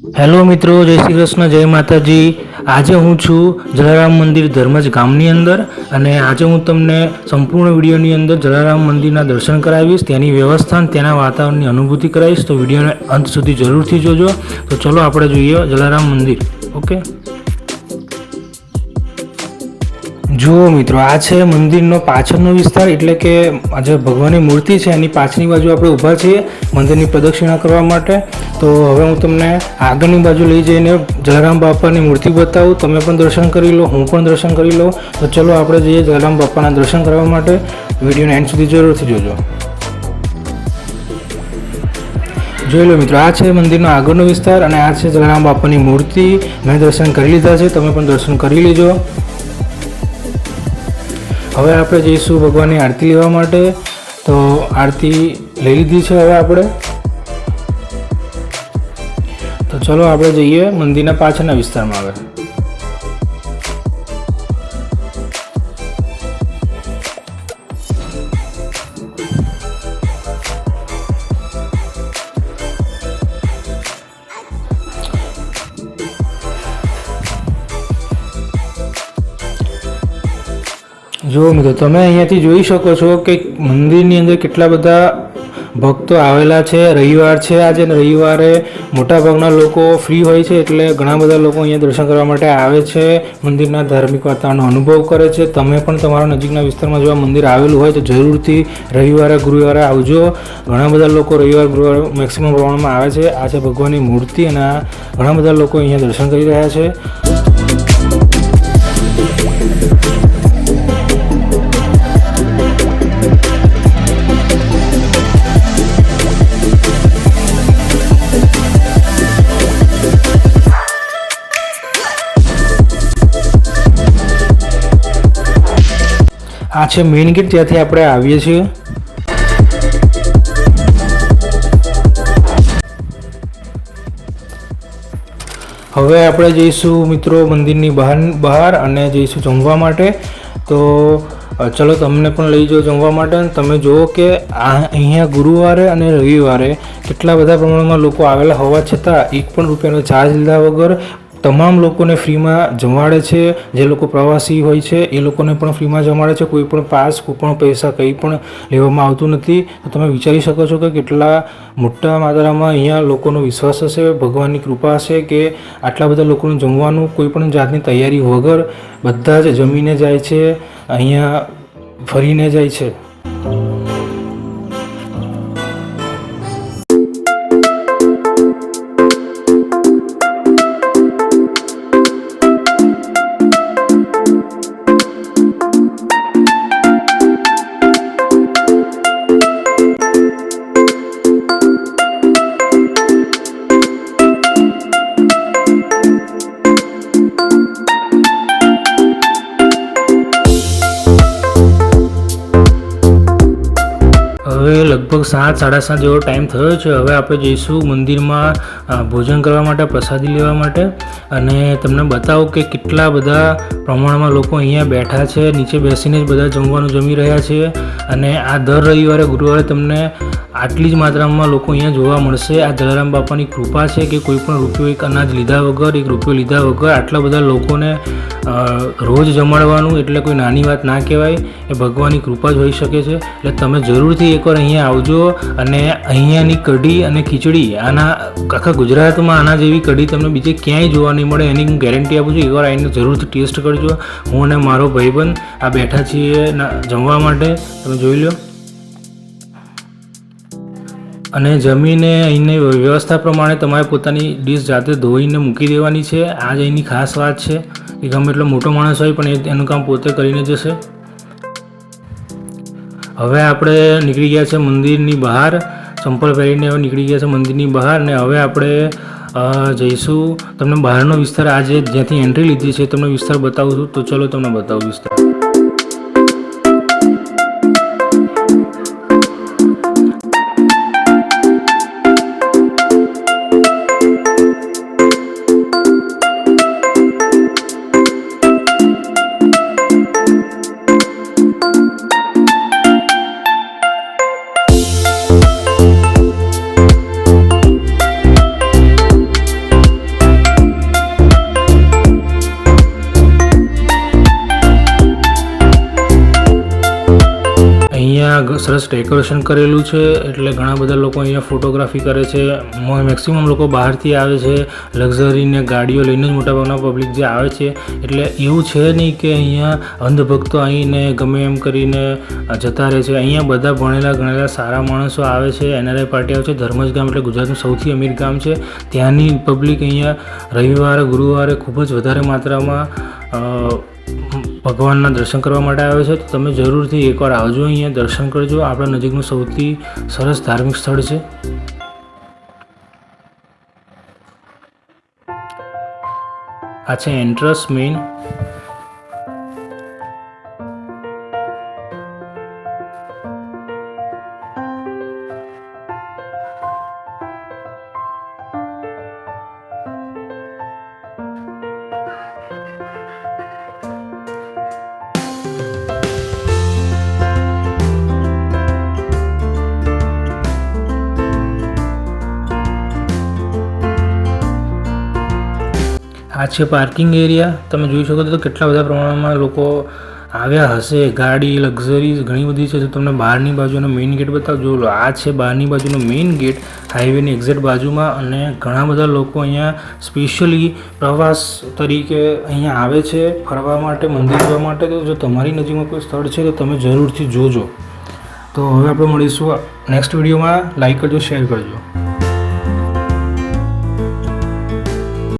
Hello મિત્રો, જય શ્રી કૃષ્ણ, જય માતાજી. આજે હું છું જલારામ મંદિર ધર્મજ ગામની અંદર અને આજે હું તમને સંપૂર્ણ વિડીયોની અંદર જલારામ મંદિરના દર્શન કરાવીશ, તેની વ્યવસ્થા અને તેના વાતાવરણની અનુભૂતિ કરાવીશ. તો વિડીયોને અંત સુધી જરૂરથી જોજો. તો ચલો આપણે જોઈએ જલારામ મંદિર. ઓકે? જુઓ મિત્રો, આ છે મંદિરનો પાછળનો વિસ્તાર, એટલે કે જે ભગવાનની મૂર્તિ છે, એની પાછળની બાજુ આપણે ઊભા છીએ મંદિરની પ્રદક્ષિણા કરવા માટે. તો હવે હું તમને આગળની બાજુ લઈ જઈને જલારામ બાપાની મૂર્તિ બતાવું. તમે પણ દર્શન કરી લો, હું પણ દર્શન કરી લઉં. તો ચલો આપણે જઈએ જલારામ બાપાના દર્શન કરવા માટે. વિડીયોને એન્ડ સુધી જરૂરથી જોજો. જોઈ લો મિત્રો, આ છે મંદિરનો આગળનો વિસ્તાર અને આ છે જલારામ બાપાની મૂર્તિ. મેં દર્શન કરી લીધા છે, તમે પણ દર્શન કરી લેજો. હવે આપણે જઈશું ભગવાનની આરતી લેવા માટે. તો આરતી લઈ લીધી છે હવે આપણે. તો ચલો આપણે જઈએ મંદિરના પાછળના વિસ્તારમાં હવે. જો મિત્રો, તમે અહીંયાથી જોઈ શકો છો કે મંદિરની અંદર કેટલા બધા ભક્તો આવેલા છે, રવિવાર છે આજે રવિવારે મોટાભાગના લોકો ફ્રી હોય છે, એટલે ઘણા બધા લોકો અહીંયા દર્શન કરવા માટે આવે છે, મંદિરના ધાર્મિક વાતાવરણનો અનુભવ કરે છે. તમે પણ તમારા નજીકના વિસ્તારમાં જો આ મંદિર આવેલું હોય તો જરૂરથી રવિવારે, ગુરુવારે આવજો. ઘણા બધા લોકો રવિવાર, ગુરુવાર મેક્સિમમ પ્રમાણમાં આવે છે. આ છે ભગવાનની મૂર્તિ અને ઘણા બધા લોકો અહીંયા દર્શન કરી રહ્યા છે. આ છે મેઇન ગેટ ત્યાંથી આપણે આવીએ છીએ. હવે આપણે જઈશું મિત્રો મંદિરની બહાર બહાર અને જઈશું જમવા માટે. તો ચલો તમને પણ લઈ જાઓ જમવા માટે. તમે જુઓ કે આ અહીંયા ગુરુવારે અને રવિવારે કેટલા બધા પ્રમાણમાં લોકો આવેલા હોવા છતાં એક પણ રૂપિયાનો ચાર્જ લીધા વગર તમામ લોકોને ફ્રીમાં જમાડે છે. જે લોકો પ્રવાસી હોય છે, એ લોકોને પણ ફ્રીમાં જમાડે છે. કોઈ પણ પાસ, કોઈ પણ પૈસા કંઈ પણ લેવામાં આવતું નથી. તો તમે વિચારી શકો છો કે કેટલા મોટા માત્રામાં અહીંયા લોકોનો વિશ્વાસ હશે, ભગવાનની કૃપા હશે કે આટલા બધા લોકોનું જમવાનું કોઈ પણ જાતની તૈયારી વગર બધા જ જમીને જાય છે, અહીંયા ફરીને જાય છે. હવે લગભગ સાત, સાડા સાત જેવો ટાઈમ થયો છે. હવે આપણે જઈશું મંદિરમાં ભોજન કરવા માટે, પ્રસાદી લેવા માટે. અને તમને બતાવો કે કેટલા બધા પ્રમાણમાં લોકો અહીંયા બેઠા છે. નીચે બેસીને જ બધા જમવાનું જમી રહ્યા છે. અને આ દર રવિવારે, ગુરુવારે તમને આટલી જ માત્રામાં લોકો અહીંયા જોવા મળશે. આ જલારામ બાપાની કૃપા છે કે કોઈ પણ રૂપિયો એક અનાજ લીધા વગર, એક રૂપિયો લીધા વગર આટલા બધા લોકોને રોજ જમાડવાનું એટલે કોઈ નાની વાત ના કહેવાય. એ ભગવાનની કૃપા જ હોઈ શકે છે. એટલે તમે જરૂરથી એકવાર અહીંયા આવજો અને અહીંયાની કઢી અને ખીચડી, આના આખા ગુજરાતમાં આના જેવી કઢી તમને બીજે ક્યાંય જોવા નહીં મળે. એની હું ગેરંટી આપું છું, એકવાર આવીને જરૂરથી ટેસ્ટ કરજો. હું અને મારો ભાઈબંધ આ બેઠા છીએ જમવા માટે. તમે જોઈ લો અને જમીને અહીંની વ્યવસ્થા પ્રમાણે તમારે પોતાની ડીશ જાતે ધોઈને મૂકી દેવાની છે. આ જ અહીંની ખાસ વાત છે કે ગમે એટલો મોટો માણસ હોય પણ એનું કામ પોતે કરીને જશે. હવે આપણે નીકળી ગયા છે મંદિરની બહાર. ચંપલ પહેરીને હવે નીકળી ગયા છે મંદિરની બહાર ને હવે આપણે જઈશું. તમને બહારનો વિસ્તાર આજે જ્યાંથી એન્ટ્રી લીધી છે તમને વિસ્તાર બતાવું છું. તો ચલો તમને બતાવું વિસ્તાર. અહીંયા સરસ ડેકોરેશન કરેલું છે. એટલે ઘણા બધા લોકો અહીંયા ફોટોગ્રાફી કરે છે. મેક્સિમમ લોકો બહારથી આવે છે. લક્ઝરીને ગાડીઓ લઈને જ મોટાભાગના પબ્લિક જે આવે છે. એટલે એવું છે નહીં કે અહીંયા અંધભક્તો અહીંને ગમે એમ કરીને જતા રહે છે. અહીંયા બધા ભણેલા ગણેલા સારા માણસો આવે છે. એનઆરઆઈ પાર્ટી આવે છે. ધર્મજ ગામ એટલે ગુજરાતનું સૌથી અમીર ગામ છે. ત્યાંની પબ્લિક અહીંયા રવિવારે, ગુરુવારે ખૂબ જ વધારે માત્રામાં ભગવાનના દર્શન કરવા માટે આવ્યો છે, તો તમે જરૂરથી એકવાર આવજો અહીંયા. દર્શન કરજો. આપણા નજીકનું સૌથી સરસ ધાર્મિક સ્થળ છે. આ છે એન્ટ્રસ મેઇન છે પાર્કિંગ એરિયા. તમે જોઈ શકો તો કેટલા બધા પ્રમાણમાં લોકો આવ્યા હશે. ગાડી, લક્ઝરીઝ ઘણી બધી છે. જો તમને બહારની બાજુનો મેઇન ગેટ બતાવજો આ છે બહારની બાજુનો મેઇન ગેટ હાઈવેની એક્ઝેક્ટ બાજુમાં અને ઘણા બધા લોકો અહીંયા સ્પેશિયલી પ્રવાસ તરીકે અહીંયા આવે છે ફરવા માટે, મંદિર જવા માટે. તો જો તમારી નજીકમાં કોઈ સ્થળ છે તો તમે જરૂરથી જોજો. તો હવે આપણે મળીશું નેક્સ્ટ વિડીયોમાં. લાઈક કરજો, શેર કરજો.